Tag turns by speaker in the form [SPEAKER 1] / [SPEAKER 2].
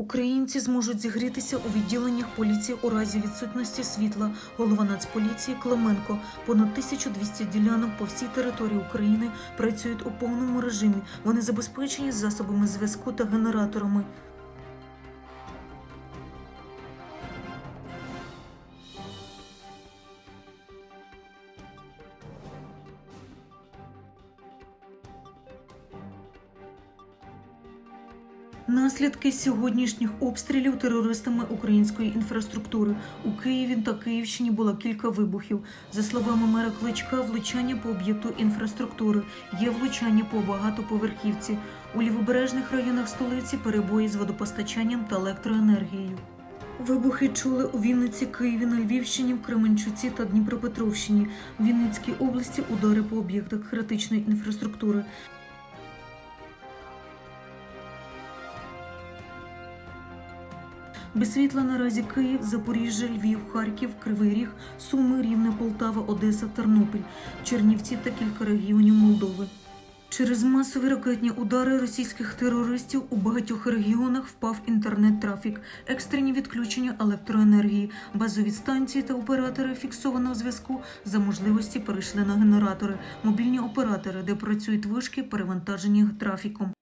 [SPEAKER 1] Українці зможуть зігрітися у відділеннях поліції у разі відсутності світла. Голова Нацполіції Клименко. Понад 1200 ділянок по всій території України працюють у повному режимі. Вони забезпечені засобами зв'язку та генераторами. Наслідки сьогоднішніх обстрілів терористами української інфраструктури у Києві та Київщині було кілька вибухів. За словами мера Кличка, влучання по об'єкту інфраструктури є влучання по багатоповерхівці. У лівобережних районах столиці перебої з водопостачанням та електроенергією. Вибухи чули у Вінниці, Києві, на Львівщині, в Кременчуці та Дніпропетровщині. В Вінницькій області удари по об'єктах критичної інфраструктури. Без світла наразі Київ, Запоріжжя, Львів, Харків, Кривий Ріг, Суми, Рівне, Полтава, Одеса, Тернопіль, Чернівці та кілька регіонів Молдови. Через масові ракетні удари російських терористів у багатьох регіонах впав інтернет-трафік, екстрені відключення електроенергії, базові станції та оператори фіксованого зв'язку за можливості перейшли на генератори, мобільні оператори, де працюють вишки, перевантажені трафіком.